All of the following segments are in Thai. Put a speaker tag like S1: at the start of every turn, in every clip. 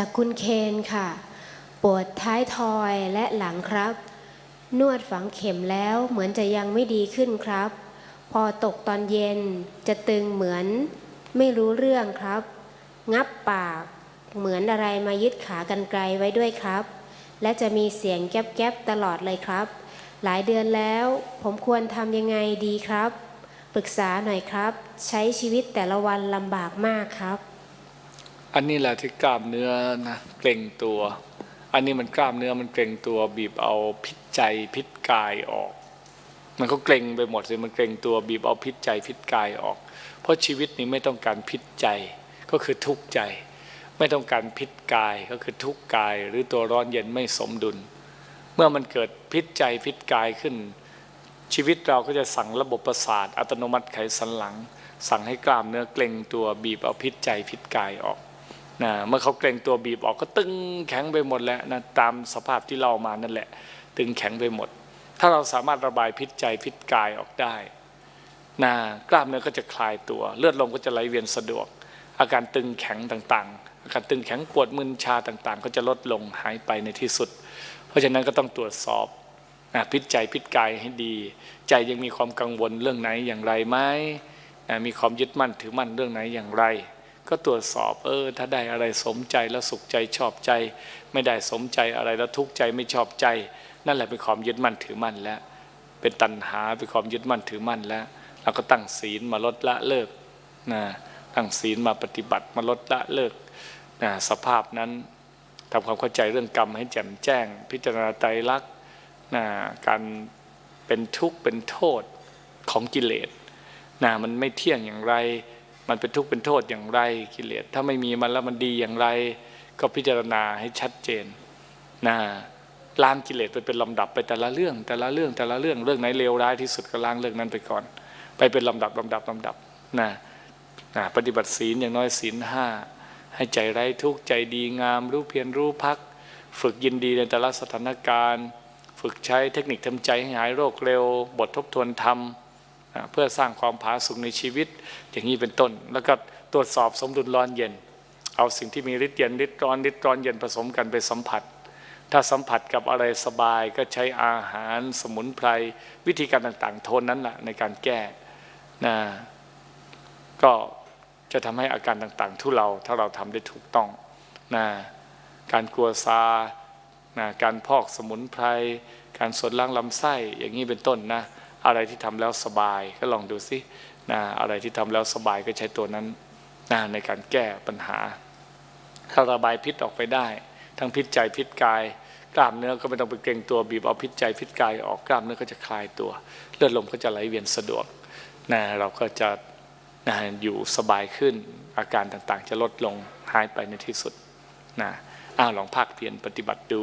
S1: จากคุณเคนค่ะ ปวดท้ายทอยและหลังครับ นวดฝังเข็มแล้วเหมือนจะยังไม่ดีขึ้นครับ พอตกตอนเย็นจะตึงเหมือนไม่รู้เรื่องครับ งับปากเหมือนอะไรมายึดขากันไกลไว้ด้วยครับ และจะมีเสียงแก๊บๆตลอดเลยครับ หลายเดือนแล้วผมควรทำยังไงดีครับ ปรึกษาหน่อยครับ ใช้ชีวิตแต่ละวันลำบากมากครับ
S2: อันนี้แหละที่กล้ามเนื้อนะเกร็งตัว อันนี้มันกล้ามเนื้อมันเกร็งตัวบีบเอาพิษใจพิษกายออก มันก็เกร็งไปหมดเลยมันเกร็งตัวบีบเอาพิษใจพิษกายออก เพราะชีวิตนี้ไม่ต้องการพิษใจก็คือทุกข์ใจ ไม่ต้องการพิษกายก็คือทุกข์กาย หรือตัวร้อนเย็นไม่สมดุล เมื่อมันเกิดพิษใจพิษกายขึ้น ชีวิตเราก็จะสั่งระบบประสาทอัตโนมัติไขสันหลัง สั่งให้กล้ามเนื้อเกร็งตัวบีบเอาพิษใจพิษกายออก นะเมื่อเขาเกรงตัวบีบออกก็ตึงแข็งไปหมดแล้วนะตามสภาพที่เรามานั่นแหละ ตึงแข็งไปหมด ถ้าเราสามารถระบายพิษใจพิษกายออกได้นะกล้ามเนื้อก็จะคลายตัว เลือดลมก็จะไหลเวียนสะดวก อาการตึงแข็งต่างๆ อาการตึงแข็งปวดมึนชาต่างๆ ก็จะลดลงหายไปในที่สุด เพราะฉะนั้นก็ต้องตรวจสอบนะพิษใจพิษกายให้ดี ใจยังมีความกังวลเรื่องไหนอย่างไรไหมนะมีความยึดมั่นถือมั่นเรื่องไหนอย่างไร ก็ตรวจสอบเออถ้าได้อะไรสมใจแล้วสุขใจชอบใจ ไม่ได้สมใจอะไรแล้วทุกข์ใจไม่ชอบใจ นั่นแหละเป็นความยึดมั่นถือมั่นแล้ว เป็นตัณหาเป็นความยึดมั่นถือมั่นแล้วเราก็ตั้งศีลมาลดละเลิกนะตั้งศีลมาปฏิบัติมาลดละเลิกนะสภาพนั้นทำความเข้าใจเรื่องกรรมให้แจ่มแจ้ง พิจารณาไตรลักษณ์นะการเป็นทุกข์เป็นโทษของกิเลสนะมันไม่เที่ยงอย่างไร มันเป็นทุกข์เป็นโทษอย่างไรกิเลสถ้าไม่มีมันแล้วมันดีอย่างไร ก็พิจารณาให้ชัดเจนนะล้างกิเลสไปเป็นลำดับไปแต่ละเรื่อง แต่ละเรื่องแต่ละเรื่องเรื่องไหนเลวร้ายที่สุดก็ล้างเรื่องนั้นไปก่อน ไปเป็นลำดับลำดับลำดับนะนะปฏิบัติศีลอย่างน้อยศีลห้าให้ใจไร้ทุกข์ใจดีงาม รู้เพียรรู้พัก ฝึกยินดีในแต่ละสถานการณ์ ฝึกใช้เทคนิคทำใจให้หายโรคเร็ว บททบทวนธรรม เพื่อสร้างความผาสุกในชีวิต อย่างนี้เป็นต้น แล้วก็ตรวจสอบสมดุลร้อนเย็น เอาสิ่งที่มีฤทธิ์เย็นฤทธิ์ร้อนฤทธิ์ร้อนเย็นผสมกันไปสัมผัส ถ้าสัมผัสกับอะไรสบายก็ใช้อาหารสมุนไพรวิธีการต่างๆ โทนนั้นแหละในการแก้นะก็จะทำให้อาการต่างๆ ทุเราถ้าเราทำได้ถูกต้องนะการกลัวซานะการพอกสมุนไพร การสดล้างลำไส้อย่างนี้เป็นต้นนะ อะไรที่ทำแล้วสบายก็ลองดูสินะอะไรที่ทำแล้วสบายก็ใช้ตัวนั้นนะในการแก้ปัญหา ถ้าระบายพิษออกไปได้ ทั้งพิษใจพิษกาย กล้ามเนื้อก็ไม่ต้องไปเกรงตัวบีบเอาพิษใจพิษกายออกกล้ามเนื้อก็จะคลายตัว เลือดลมก็จะไหลเวียนสะดวกนะเราก็จะนะอยู่สบายขึ้นอาการต่างๆ จะลดลงหายไปในที่สุดนะอ้าวลองภาคเพียรปฏิบัติดู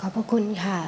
S1: ขอบพระคุณค่ะ